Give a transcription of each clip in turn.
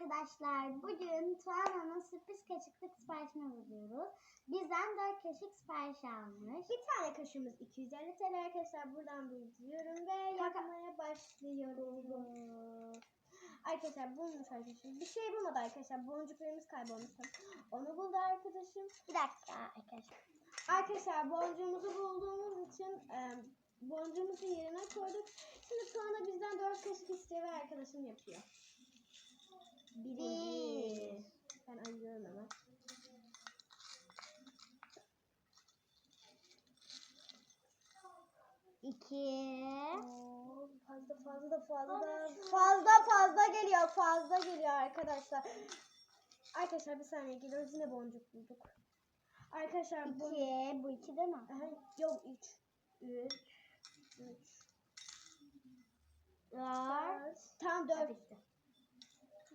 arkadaşlar. Bugün Tuana'nın sürpriz kaşıklık siparişini buluyoruz. Bizden 4 kaşık sipariş almış. Bir tane kaşığımız 250 TL arkadaşlar. Buradan bildiriyorum ve yapmaya başlıyoruz. Arkadaşlar bulmuş arkadaşım. Bir şey bulmadı arkadaşlar. Boncuklarımız kaybolmuş. Onu buldu arkadaşım. Bir dakika arkadaşlar. Arkadaşlar boncuğumuzu bulduğumuz için e, boncuğumuzu yerine koyduk. Şimdi Tuana bizden 4 kaşık istiyor ve arkadaşım yapıyor. Bir. Ben ayırıyorum hemen. İki. Oo, Fazla fazla da fazla da fazla fazla geliyor fazla geliyor arkadaşlar. Arkadaşlar bir saniye geliyoruz yine boncuk bulduk. Arkadaşlar bu İki. Bu iki değil mi? Aha, yok 3 3 3 Dört. Tam 4 Bitti.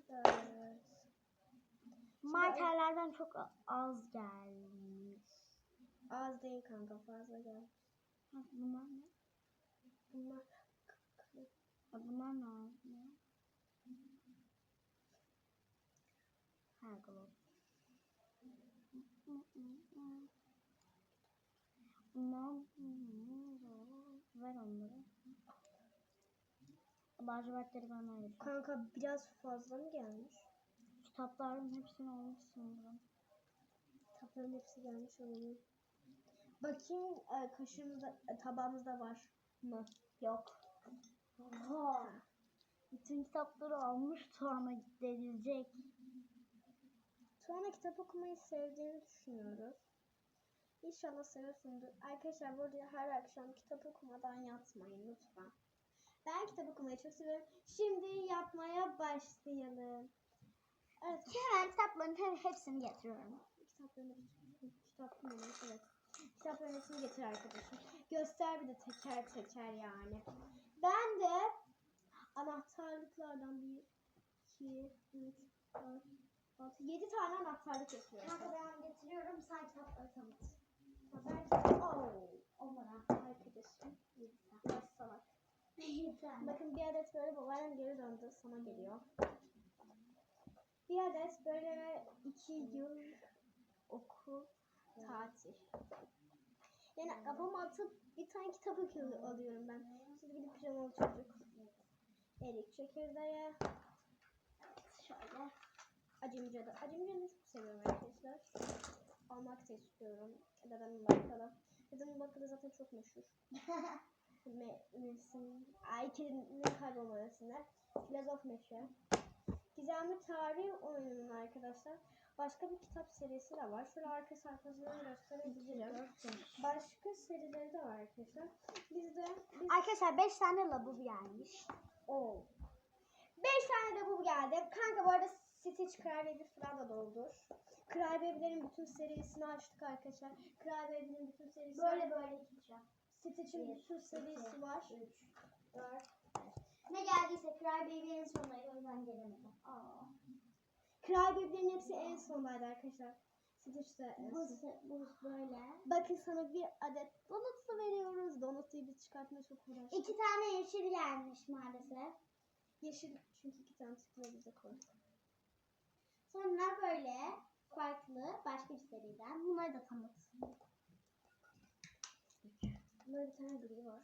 4 Markerlerden çok az gelmiş. Az değil kanka fazla gel. Ha, Bunlar ne? Bunlar Bunlar ne? Bunlar ver onları. Lacivertleri bana ayır. kanka biraz fazla mı gelmiş? Kitapların hepsini almış sanırım. Kitapların hepsi gelmiş olabilir. Bakayım e, kaşığımızda e, tabağımızda var mı? Yok. Oha. Bütün kitapları almış sonra denilecek. Sonra kitap okumayı sevdiğini düşünüyoruz. İnşallah seviyorsundur. Arkadaşlar burada her akşam kitap okumadan yatmayın lütfen. Ben kitap okumayı çok seviyorum. Şimdi yapmaya başlayalım. Evet. Hemen kitapların he- hepsini getiriyorum. Kitaplarını kitaplarını evet. Kitapların hepsini getir arkadaşım. Göster bir de teker teker yani. Ben de anahtarlıklardan bir, iki, üç, dört, altı, yedi tane anahtarlık yapıyorum. Kanka ben getiriyorum sen kitapları tanıt. Ben oh, Onlara. arkadaşım. Biraz salak. Sen. Bakın bir adet böyle babaannem geri döndü sana geliyor. Bir adet böyle iki yıl okul tatil. Yani kafama atıp bir tane kitap alıyorum ben. Çizgili pijamalı çocuk. Erik çekirdeği. Şöyle. Acımca'da. Acımca'yı çok seviyorum arkadaşlar. Almak da istiyorum. Dedemin bakkalı. Dedemin bakkalı zaten çok meşhur. Me Mesin. Ay kedinin kaybolmasında. Filozof meşhur. Gizemli tarih oyununun arkadaşlar. Başka bir kitap serisi de var. Şöyle arka sayfasını gösterebilirim. Başka serileri de var arkadaşlar. Bizde biz... Arkadaşlar 5 tane labubu gelmiş. Oo. 5 tane de bu geldi. Kanka bu arada Stitch Crybaby falan da doldur. Crybaby'lerin bütün serisini açtık arkadaşlar. Crybaby'nin bütün serisi Böyle böyle gideceğim. Stitch'in Bir, bütün serisi var. 3, 4, Ne geldiyse Cry Baby en sonunda o yüzden gelemedi. Aa. Crybaby'lerin hepsi en sondaydı arkadaşlar. Stitch de en Bu, son. bu böyle. Bakın sana bir adet donutlu veriyoruz. Donutluyu biz çıkartmaya çok uğraştık. İki tane yeşil gelmiş maalesef. Yeşil çünkü iki tane tıkla bize koyduk. Sonra böyle farklı başka bir seriden. Bunları da tanıt. Burada bir tane gri var.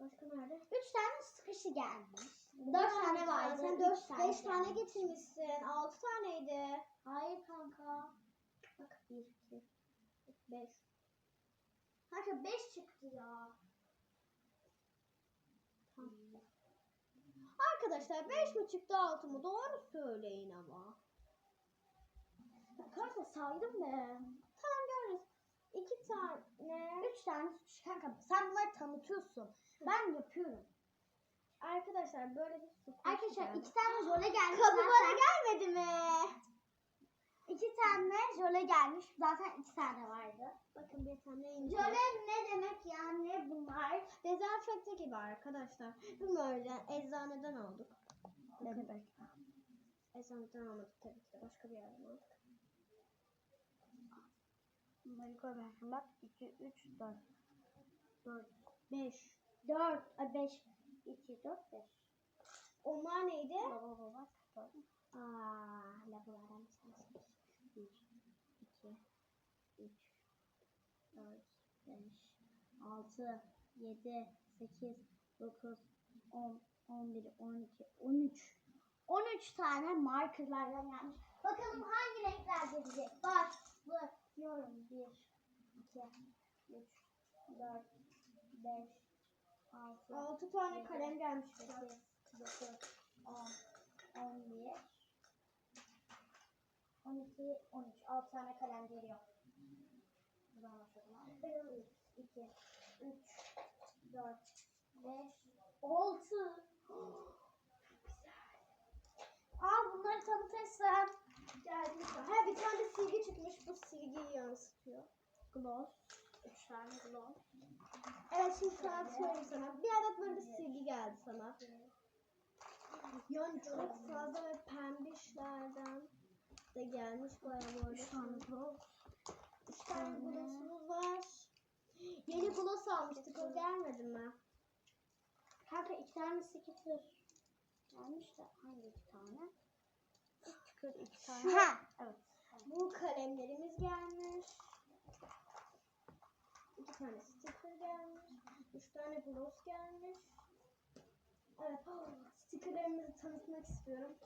Başka nerede? Üç tane sıkışı gelmiş. Dört tane vardı. Sen üç 4 5 tane getirmişsin. 6 taneydi. Hayır kanka. Bak 1 2 5. Kanka beş çıktı ya. Arkadaşlar 5 mi çıktı 6 mı? Doğru söyleyin ama. Kanka saydım ben. Tamam görürüz. 2 tane. Üç tane sıkış kanka. Sen bunları tanıtıyorsun. Ben yapıyorum. Arkadaşlar böyle bir sürpriz Arkadaşlar iki tane jöle gelmiş. Kapı bana gelmedi mi? İki tane jöle gelmiş. Zaten iki tane vardı. Bakın bir tane ince. Jöle ne demek yani bunlar? Dezenfekte gibi arkadaşlar. Yani eczaneden aldık. Ne demek? Eczaneden almadık tabii ki de başka bir yerden aldık. Bunları koymayalım. Bak 2, 3, 4. 4. 5. 4. 5. 2, 4, 5. Onlar neydi? Baba baba. bunlardan bir tanesi. 1, 2, 3, 4, 5, 6, 7, 8, 9, 10, 11, 12, 13. 13 tane markerlardan gelmiş. Bakalım hangi renkler gelecek? Başlıyorum. 1, 2, 3, 4, 5, 6, 6 tane kalem gelmiş. 8, 9, 10, 11, 12, 13. 6 tane kalem geliyor. Buradan başlayalım. 1, 2, 3, 4, 5, 6. Aa bunları tanıtırsam. Geldi. Ha bir tane silgi çıkmış. Bu silgiyi yansıtıyor. Gloss. 3 tane gloss. Evet şimdi tanıtıyorum sana. Bir adet böyle bir silgi geldi sana. Yani çok fazla ve pembişlerden de gelmiş bayağı bu arada. 3 tane gloss. Üç tane glossumuz var. Yeni gloss almıştık. O gelmedi mi? Kanka 2 tane sticker gelmiş de hangi iki tane? Sticker iki tane. Şu. Ha. Evet. Bu kalemlerimiz gelmiş. İki tane sticker gelmiş. Üç tane gloss gelmiş. Evet. Stickerlarımızı tanıtmak istiyorum.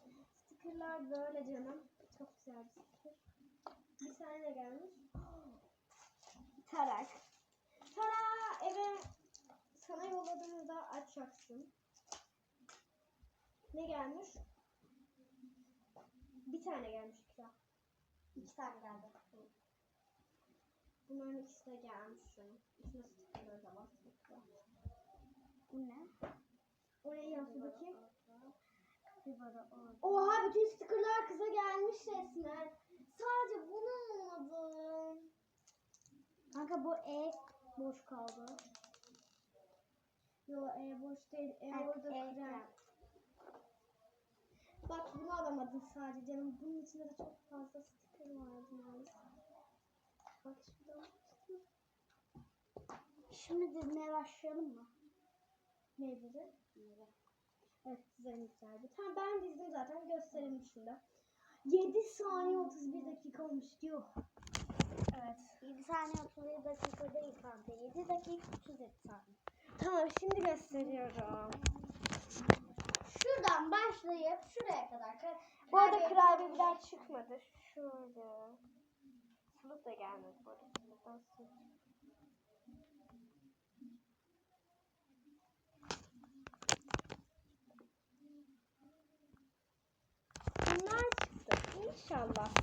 Stickerlar böyle canım. Çok güzel bir sticker. Bir tane de gelmiş. Tarak. Tara eve sana yolladığımızda açacaksın. Ne gelmiş? Bir tane gelmiş kitap. 2 tane geldi. Bunların ikisi de gelmiş canım. İçinde stickerları da var. Bu ne? Oraya yazın bakayım. Oha bütün stickerlar kıza gelmiş resmen. Sadece bunu almadım. Kanka bu E boş kaldı. Yo e, boş değil. E, orada E, krem. Bak bunu alamadın sadece canım. Bunun içinde de çok fazla sticker vardı maalesef. Bak şurada. Şimdi dizmeye başlayalım mı? Neydi? Evet güzel güzeldi. Tamam ben dizdim zaten gösterelim şimdi. 7 saniye 31 dakika olmuş diyor. Evet. 7 saniye 37 dakika değil kanka. 7 dakika 37 saniye. Tamam şimdi gösteriyorum. Şuradan başlayıp şuraya kadar. Kar- Bu arada kurabiyeler çıkmadı. Şurada. Sılık da gelmedi bu arada. Sılıktan. Bunlar çıktı. İnşallah.